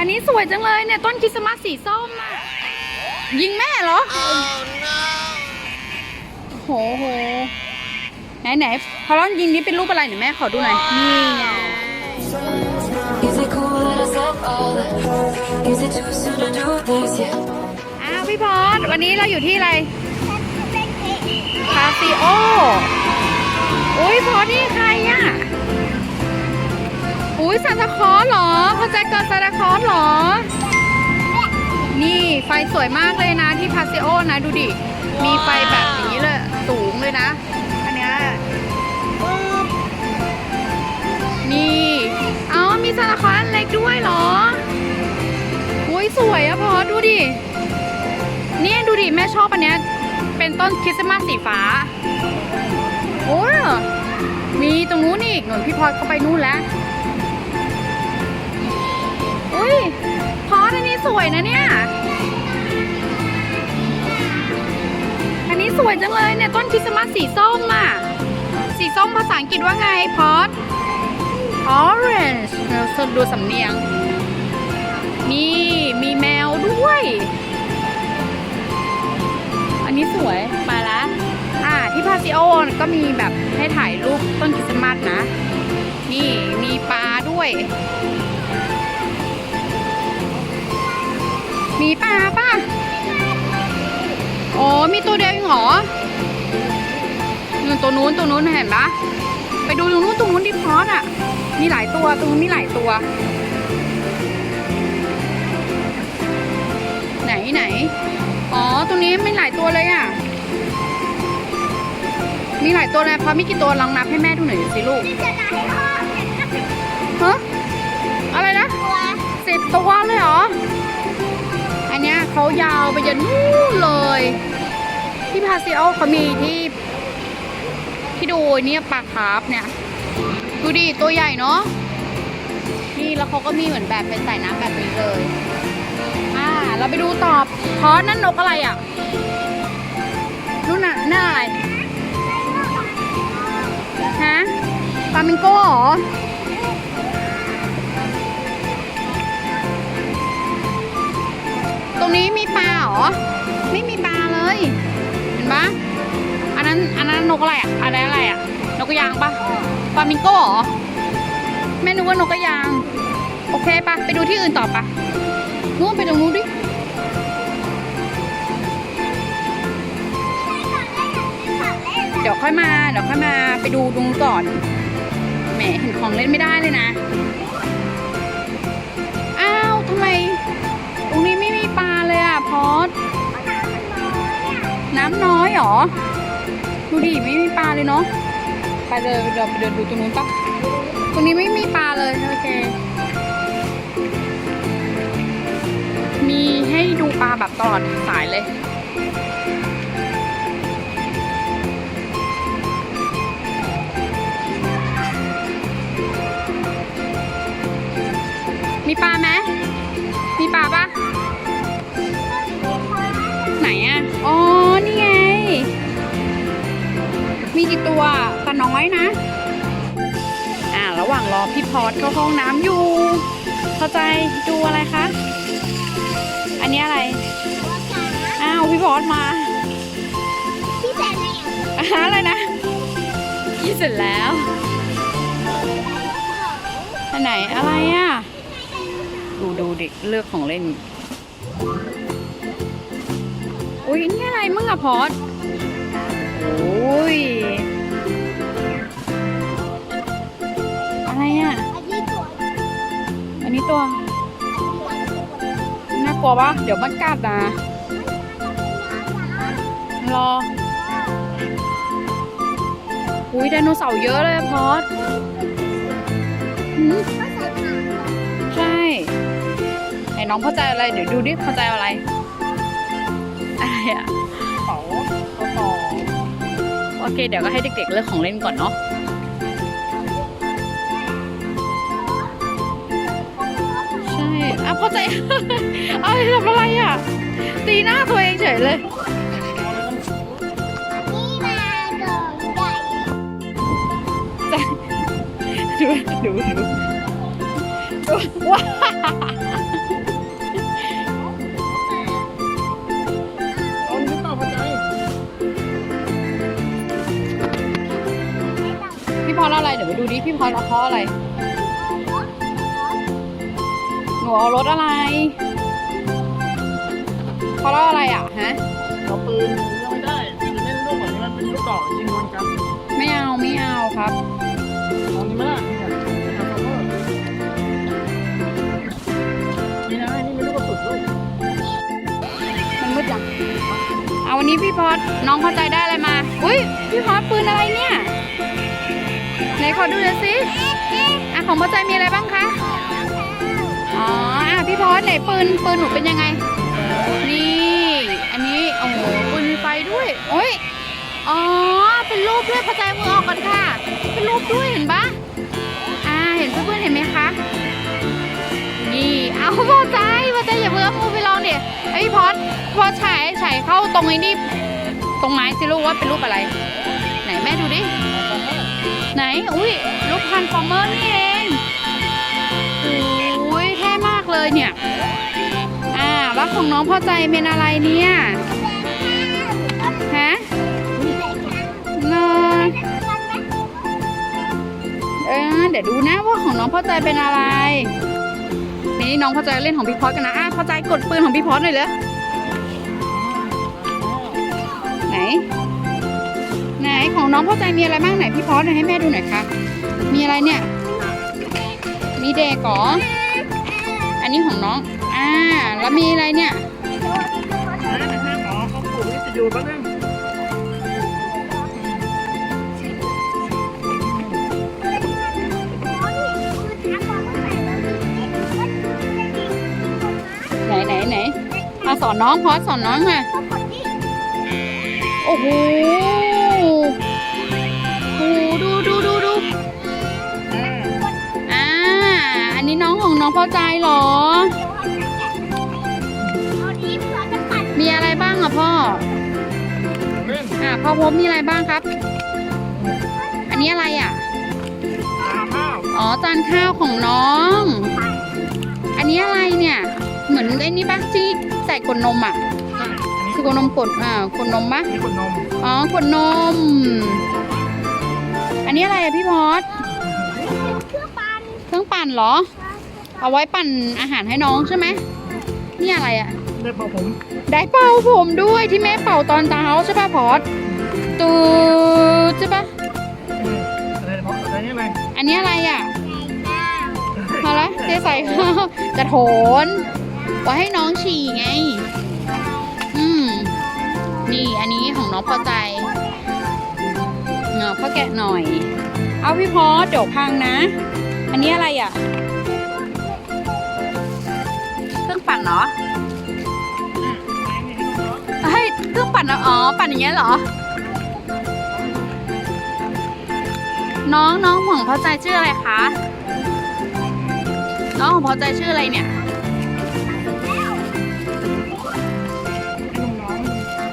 อันนี้สวยจังเลยเนี่ยต้นคริสต์มาสสีส้มอะยิงแม่เหรอ โหโหไหนไหนพอร้อนยิงนี้เป็นรูปอะไรหน่อยแม่ขอดูหน่อย นี่ไง Is it cool that I said all that? Is it too soon to do this? Yeah. อ้าวพี่พอดวันนี้เราอยู่ที่อะไรคาซิโอ อุ้ยพอดนี่ใครอะ อุ้ยซานตาคลอสเหรอเข้าใจเกิดซานตาคลอสเหรอ นี่ไฟสวยมากเลยนะที่พาเซโอนะดูดิ มีไฟแบบอย่างนี้เลยสูงเลยนะ อันเนี้ยนี่เอ้ามีซานตาคลอสอันเล็กด้วยเหรอ อุ้ยสวยอะพอดูดิ เนี่ยดูดิแม่ชอบอันเนี้ยเป็นต้นคริสต์มาสสีฟ้า โอ้ยมีตรงนู้นอีกหนุนพี่พอดเข้าไปนู่นแล้ว อุ้ยพอดอันนี้สวยนะเนี่ย อันนี้สวยจังเลยเนี่ยต้นคริสต์มาสสีส้มอะ สีส้มภาษาอังกฤษว่าไงพอด orange เราดูสำเนียง นี่มีแมวด้วย อันนี้สวยมาละอ่าที่พาซิโอก็มีแบบให้ถ่ายรูปต้นคริสต์มาสนะ นี่มีปลาด้วย มีปลาป่ะอ๋อมีตัวเดียวเองเหรอนู่นตัวนู้นตัวนู้นเห็นปะไปดูตรงนู้นตรงนู้นดิพอสอะ มีหลายตัวตรงนู้นมีหลายตัว ไหนไหน อ๋อตรงนี้มีหลายตัวเลยอะ มีหลายตัวเลยพอมีกี่ตัวลองนับให้แม่ดูหน่อยสิลูกฮะอะไรนะสิบตัวเลยเหรออัน เขายาวไปจนนู่นเลย ที่พาซิโอเขามีที่ ที่ดูเนี่ยปลาคาร์ฟเนี่ย ดูดิ ตัวใหญ่เนาะนี่แล้วเขาก็มีเหมือนแบบเป็นสายน้ำแบบนี้เลย อ่า เราไปดูตอบพอนั่นนกอะไรอะนู่นน่ะน่าอะไรฮะฟลามิงโก้เหรอ รงนี้มีปลาเหรอ ไม่มีปลาเลย เห็นปะอันนั้นอันนั้นนกอะไรอะอันนั้นอะไรอะ นกกระยางปะฟลามิงโก้เหรอแม่นึกว่านกกระยาง โอเคปะไปดูที่อื่นต่อปะนู่นไปตรงนู้นดิเดี๋ยวค่อยมา เดี๋ยวค่อยมาไปดูตรงนู้นก่อน แหมเห็นของเล่นไม่ได้เลยนะ พอดน้ำน้อยเหรอ ดูดิไม่มีปลาเลยเนาะ ไปเลยเดี๋ยวไปเดินดูตรงนู้นปะตรงนี้ไม่มีปลาเลย โอเค มีให้ดูปลาแบบตลอดสายเลยมีปลาไหม มีกี่ตัวปลาน้อยนะ อ่าระหว่างรอพี่พอดเข้าห้องน้ำอยู่ เข้าใจดูอะไรคะ อันนี้อะไร อ้าวพี่พอดมาอ่าอะไรนะกินเสร็จแล้วอันไหนอะไรอะ ดูดูเด็กเลือกของเล่น อุ้ยนี่อะไรมึงอะพอด โอ้ย อะไรอะอันนี้ตัว น่ากลัวปะเดี๋ยวมันกัดนะรอ อุ้ยไดโนเสาร์เยอะเลยอะพอดหืมใช่ไหนน้องเข้าใจอะไร เดี๋ยวดูดิเข้าใจอะไร อะไรอะเป๋า เขาต่อโอเคเดี๋ยวก็ให้เด็กๆเลือกของเล่นก่อนเนาะใช่อะเข้าใจ เอาทำอะไรอะ ตีหน้าตัวเองเฉยเลย ดูดูดูดูว้า ออะไร เดี๋ยวไปดูดิพี่พอเอาเคาะอะไร หนูเอารถอะไรเคาะล้ออะไรอะฮะเราปืนยังไม่ได้จะเล่นลูกแบบนี้มันเป็นลูกดอกจริงมันกันไม่เอาไม่เอาครับตอนนี้ไม่ได้นี่ยทำซัมเมอร์นี่นะนี่มีลูกกระสุนด้วยมันมืดจัง เอาวันนี้พี่พอดน้องเข้าใจได้อะไรมา อุ้ยพี่พอดปืนอะไรเนี่ย ไหนขอดูหน่อยสิอะของเข้าใจมีอะไรบ้างคะ อ๋ออะพี่พอดไหนปืนปืนหนูเป็นยังไง นี่ อันนี้โอ้โหปืนมีไฟด้วย โอ้ย อ๋อ เป็นรูปด้วยพอใจมือออกก่อนค่ะ เป็นรูปด้วยเห็นปะอ่า เห็นเพื่อนๆเห็นไหมคะ นี่ เอาพอใจพอใจอย่าเพิ่งเอามือไปลองเดี๋ยไอ้ยพอดพอฉายฉายเข้าตรงไอ้นี่ตรงไม้สิลูกว่าเป็นรูปอะไร ไหนแม่ดูดิ ไหน อุ้ยรูปพันฟอร์เมอร์นี่เองอุ้ยเท่มากเลยเนี่ย อ่าแล้วของน้องพอใจเป็นอะไรเนี่ยฮะเนอเออเดี๋ยวดูนะว่าของน้องพอใจเป็นอะไร นี่น้องพอใจเล่นของพี่พอดกันนะอะพอใจกดปืนของพี่พอดหน่อยเลยไหน ไหนของน้องพอใจมีอะไรบ้างไหนพี่พอดให้แม่ดูหน่อยค่ะ มีอะไรเนี่ย มีเด็กเหรออันนี้ของน้อง อ่า แล้วมีอะไรเนี่ยนะนะหมอเขาปลูกนี่จะอยู่แป๊บนึงไหนไหนไหนเอาสอนน้องพอสอนน้องค่ะ โอ้โห นี้น้องของน้องพอใจเหรอ มีอะไรบ้างอะพ่อเล่นอ่าพ่อพบมีอะไรบ้างครับ อันนี้อะไรอะตาข้าวอ๋อจานข้าวของน้อง อันนี้อะไรเนี่ย เหมือนไอ้นี่ปะที่ใส่ขวดนมอะใช่อันนี้คือขวดนมกดอ่าขวดนมปะอันนี้ขวดนม อ๋อขวดนม อันนี้อะไรอะพี่พอดเครื่องปั่นเหรอ เอาไว้ปั่นอาหารให้น้องใช่ไหมนี่อะไรอะได้เป่าผม ได้เป่าผมด้วยที่แม่เป่าตอนเช้าใช่ปะพอดตูดใช่ปะอะไรเพราะอะไรนี่อะไรอันนี้อะไรอะอะไรเทใส่ข้าวกระโถนไว้ให้น้องฉี่ไง อืม นี่อันนี้ของน้องพอใจเนาะพ่อแกะหน่อย เอาพี่พอสเดี๋ยวพังนะ อันนี้อะไรอะ เครื่องปั่นเหรอเฮ้ยเครื่องปั่นเหรออ๋อ ปั่นอย่างเงี้ยเหรอ น้องน้องของพอใจชื่ออะไรคะ น้องของพอใจชื่ออะไรเนี่ย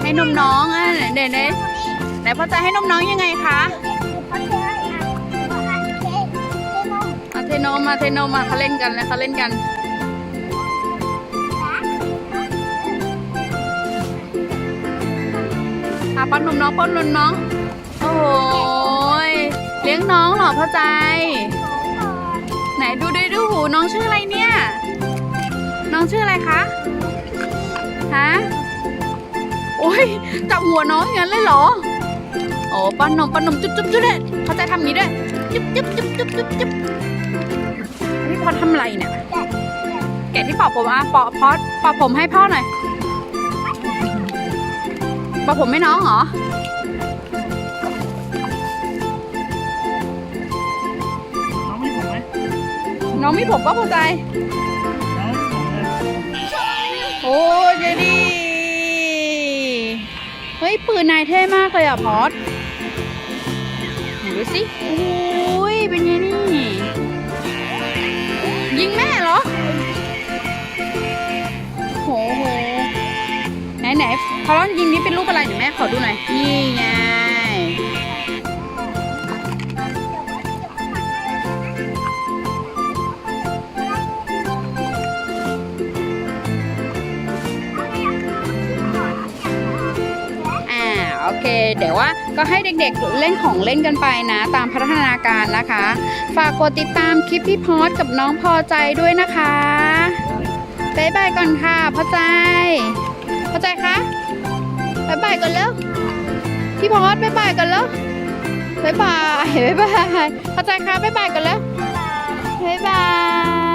ให้นมน้องอะไหนไหนไหนไหนพอใจให้นมน้องยังไงคะมาเทนมมาเทนมมาเขาเล่นกันแล้วเขาเล่นกัน อะป้อนนมน้องป้อนนมน้อง โอ้โหยเลี้ยงน้องเหรอพ่อใจ ไหนดูดูดูหูน้องชื่ออะไรเนี่ย น้องชื่ออะไรคะ ฮะ โอ้ยจับหัวน้องอย่างนั้นเลยเหรอ โอ้ป้อนนมป้อนนมจุ๊บจุ๊บจุ๊บเลยเข้าใจทำอย่างนี้ด้วย จุ๊บจุ๊บจุ๊บจุ๊บจุ๊บจุ๊บพี่พอทำอะไรเนี่ย แกะที่เป่าผมอะปอพอเป่าผมให้พ่อหน่อย เป่าผมให้น้องเหรอ น้องมีผมไหมน้องมีผมป้าพอใจน้องมีผมเลยโอ้ยเจดี เฮ้ย ปืนนายเท่มากเลยอะพอดไหนดูสิโอ้ยเป็นไงนี่ ยิงแม่เหรอโหโห ไหนไหนพอลองยิงนี้เป็นรูปอะไรเดี๋ยวแม่ขอดูหน่อย นี่ไง อ่าโอโอเค เดี๋ยวว่าก็ให้เด็กๆเล่นของเล่นกันไปนะ ตามพัฒนาการนะคะ ฝากกดติดตามคลิปพี่พอดกับน้องพอใจด้วยนะคะบ๊ายบายก่อนค่ะพอใจ ข้าใจคะบายบายกันแล้วพี่พอดบายบายกันแล้วบายบายบายบายพอใจคะบายบายกันแล้วบายบาย